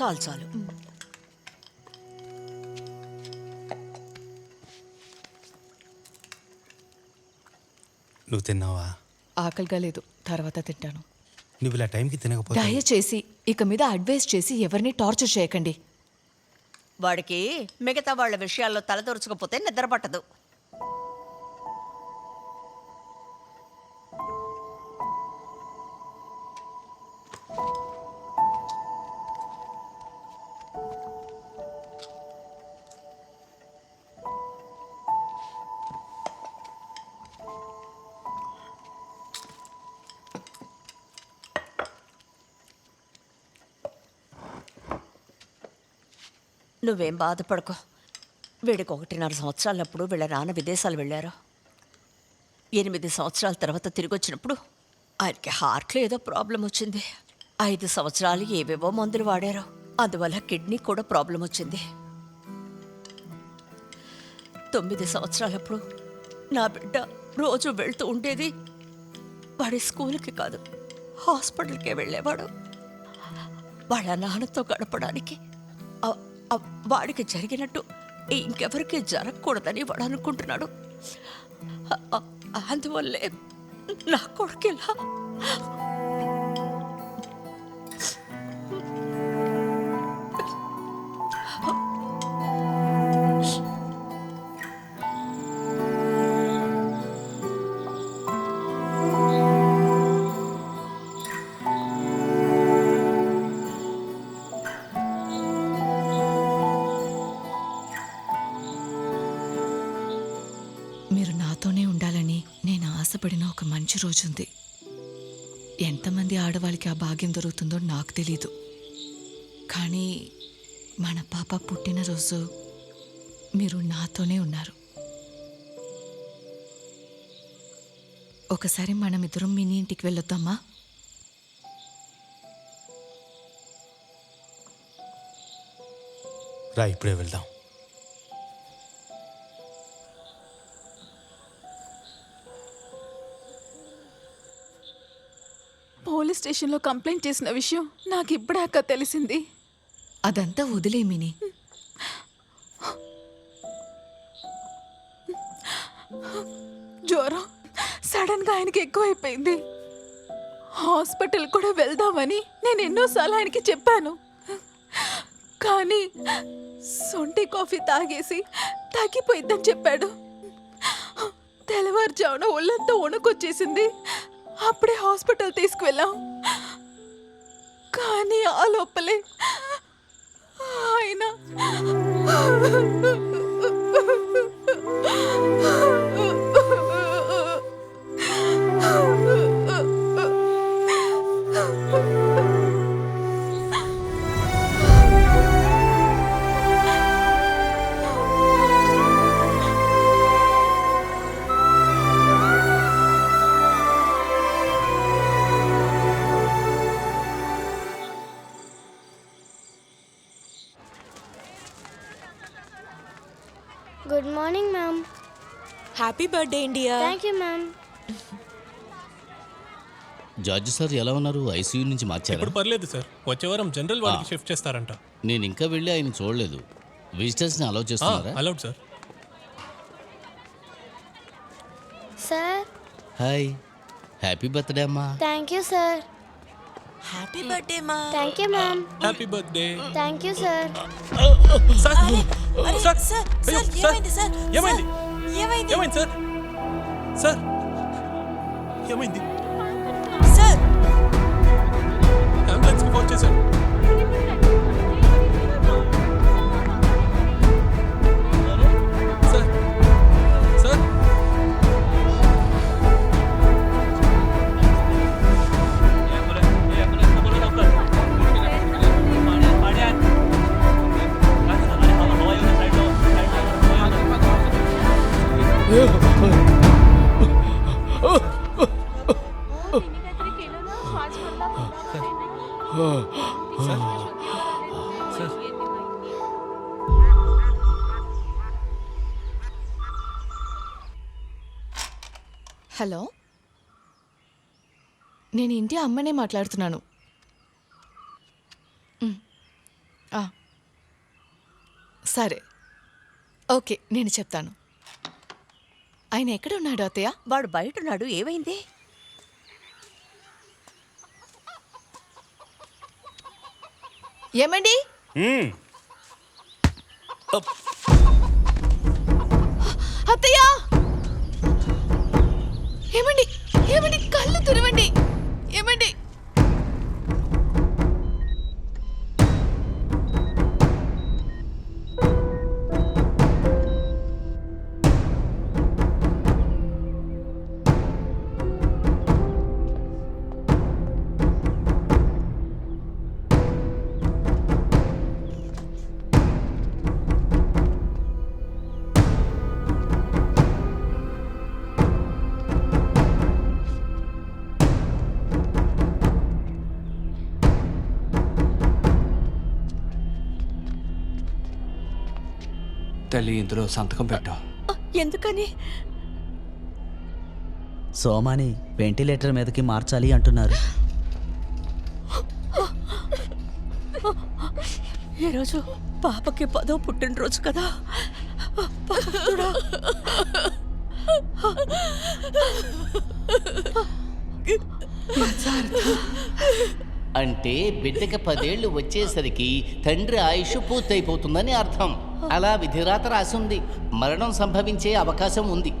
చాలు చాలు. నువ్వు తిన్నావా? ఆకలిగా లేదు. తర్వాత తింటాను. నువ్వు ఇలా టైంకి తినకపోతే దయచేసి ఇక మీద అడ్వైస్ చేసి ఎవరిని టార్చర్ చేయకండి. వాడికి మిగతా వాళ్ళ విషయాల్లో తలదొరుచుకపోతే నిద్ర పట్టదు నువ్వేం బాధపడకో. వీడికి ఒకటిన్నర సంవత్సరాలప్పుడు వీళ్ళ నాన్న విదేశాలు వెళ్ళారు. ఎనిమిది సంవత్సరాల తర్వాత తిరిగి వచ్చినప్పుడు ఆయనకి హార్ట్లో ఏదో ప్రాబ్లం వచ్చింది. ఐదు సంవత్సరాలు ఏవేవో మందులు వాడారు. అందువల్ల కిడ్నీ కూడా ప్రాబ్లం వచ్చింది. తొమ్మిది సంవత్సరాలప్పుడు నా బిడ్డ రోజు వెళ్తూ ఉండేది. వాడి స్కూల్కి కాదు హాస్పిటల్కే వెళ్ళేవాడు. వాళ్ళ నాన్నతో గడపడానికి వాడికి జరిగినట్టు ఇంకెవరికి జరగకూడదని వాడు అనుకుంటున్నాడు. అందువల్లే నా కొడుకు ఇలా నేను ఒక మంచి రోజుంది. ఎంతమంది ఆడవాళ్ళకి ఆ భాగ్యం దొరుకుతుందో నాకు తెలీదు. కానీ మన పాప పుట్టినరోజు మీరు నాతోనే ఉన్నారు. ఒకసారి మనమిద్దరం మీ మినీ ఇంటికి వెళ్ళొద్దామా? రా ఇప్పుడే వెళ్దాం. పోలీస్ స్టేషన్లో కంప్లైంట్ చేసిన విషయం నాకు ఇప్పుడే అక్క తెలిసింది. అదంతా వదిలే మినీ. జ్వరం సడన్గా ఆయనకి ఎక్కువైపోయింది. హాస్పిటల్ కూడా వెళ్దామని నేను ఎన్నోసార్లు ఆయనకి చెప్పాను. కానీ సొంటి కాఫీ తాగేసి తగ్గిపోయిద్దని చెప్పాడు. తెల్లవారుజామున ఒళ్ళంతా వణుకొచ్చేసింది. అప్పుడే హాస్పిటల్ తీసుకువెళ్ళాం. కానీ ఆ లోపలే ఆయన good morning ma'am happy birthday India thank you ma'am George sir ఎలా ఉన్నారు? ఐసీయూ నుంచి మార్చారా? ఇప్పుడు పర్లేదు సార్. వచ్చే వారం జనరల్ వార్డుకి షిఫ్ట్ చేస్తారంట. నేను ఇంకా వెళ్ళి ఆయన చూడలేదు. విజిటర్స్ని అలౌ చేస్తున్నారా? Allowed sir. Sir hi happy birthday అమ్మా. Thank you sir happy birthday మా thank you ma'am happy birthday thank you sir sir sir sir, ఏమైంది, సార్? ఏమైంది ఏమైంది? ఏమైంది సార్ సార్ ఏమైంది హలో? నేను ఇంటి అమ్మనే మాట్లాడుతున్నాను. సరే. ఓకే నేను చెప్తాను. ఆయన ఎక్కడ ఉన్నాడు అత్తయ్య? వాడు బయటున్నాడు ఏమైంది? ఏమండి? అత్తయ్య! ఏమండి ఏమండి తల్లి ఇందులో సంతకం పెట్టు. ఎందుకని? సోమాని వెంటిలేటర్ మీదకి మార్చాలి అంటున్నారు. ఈరోజు పాపకి పదో పుట్టినరోజు కదా. భగవంతుడా. అంటే బిడ్డకి పదేళ్ళు వచ్చేసరికి తండ్రి ఆయుష్ పూర్తయిపోతుందని అర్థం. అలా విధిరాత రాసింది. మరణం సంభవించే అవకాశం ఉంది.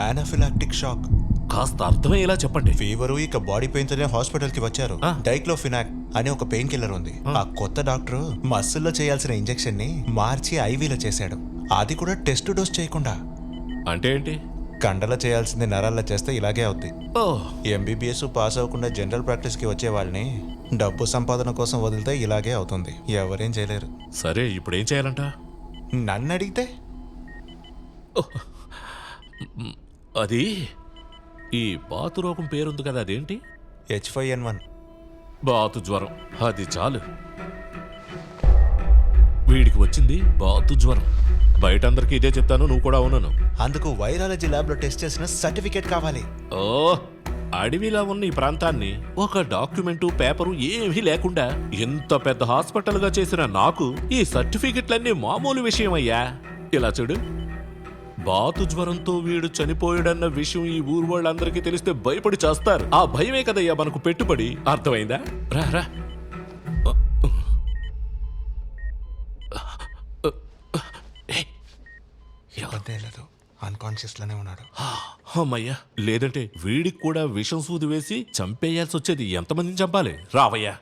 ఆనాఫిలాక్టిక్ షాక్ కాస్త అర్థమయ్యేలా చెప్పండి. ఫీవరు ఇక బాడీ పెయిన్స్ అనే హాస్పిటల్కి వచ్చారు. ఆ. డైక్లోఫినాక్ అనే ఒక పెయిన్ కిల్లర్ ఉంది. ఆ. కొత్త డాక్టర్ మస్సుల్లో చేయాల్సిన ఇంజెక్షన్ని మార్చి ఐవీలో చేశాడు. అది కూడా టెస్ట్ డోస్ చేయకుండా. అంటే ఏంటి? కండలో చేయాల్సింది నరాల్లో చేస్తే ఇలాగే అవుద్ది. ఓ. ఎంబీబీఎస్ పాస్ అవ్వకుండా జనరల్ ప్రాక్టీస్కి వచ్చే వాళ్ళని డబ్బు సంపాదన కోసం వదిలితే ఇలాగే అవుతుంది. ఎవరేం చేయలేరు. సరే ఇప్పుడు ఏం చేయాలంట? నన్ను అడిగితే? అది? ఈ బాతు రోగం పేరుంది కదా అదేంటి? హెచ్ ఫైవ్ ఎన్ వన్ బాతు జ్వరం. అది చాలు. వీడికి వచ్చింది బాతు జ్వరం. బయట అందరికీ ఇదే చెప్తాను నువ్వు కూడా అవునను. అందుకు వైరాలజీ ల్యాబ్లో టెస్ట్ చేసిన సర్టిఫికేట్ కావాలి. ఓ అడవిలా ఉన్న ఈ ప్రాంతాన్ని ఒక డాక్యుమెంటు పేపరు ఏమీ లేకుండా ఎంత పెద్ద హాస్పిటల్గా చేసిన నాకు ఈ సర్టిఫికెట్లన్నీ మామూలు విషయం అయ్యా ఇలా చూడు. బాతు జ్వరంతో వీడు చనిపోయాడన్న విషయం ఈ ఊరు వాళ్ళందరికీ తెలిస్తే భయపడి చేస్తారు. ఆ భయమే కదయ్యా మనకు పెట్టుబడి. అర్థమైందా? రా రా. ఏయ్, ఇబ్బంది లేదు. అన్కాన్షియస్లోనే ఉన్నాడు. అమ్మయ్యా. లేదంటే వీడికి కూడా విషం సూది వేసి చంపేయాల్సి వచ్చేది ఎంతమందిని చంపాలి? రావయ్యా.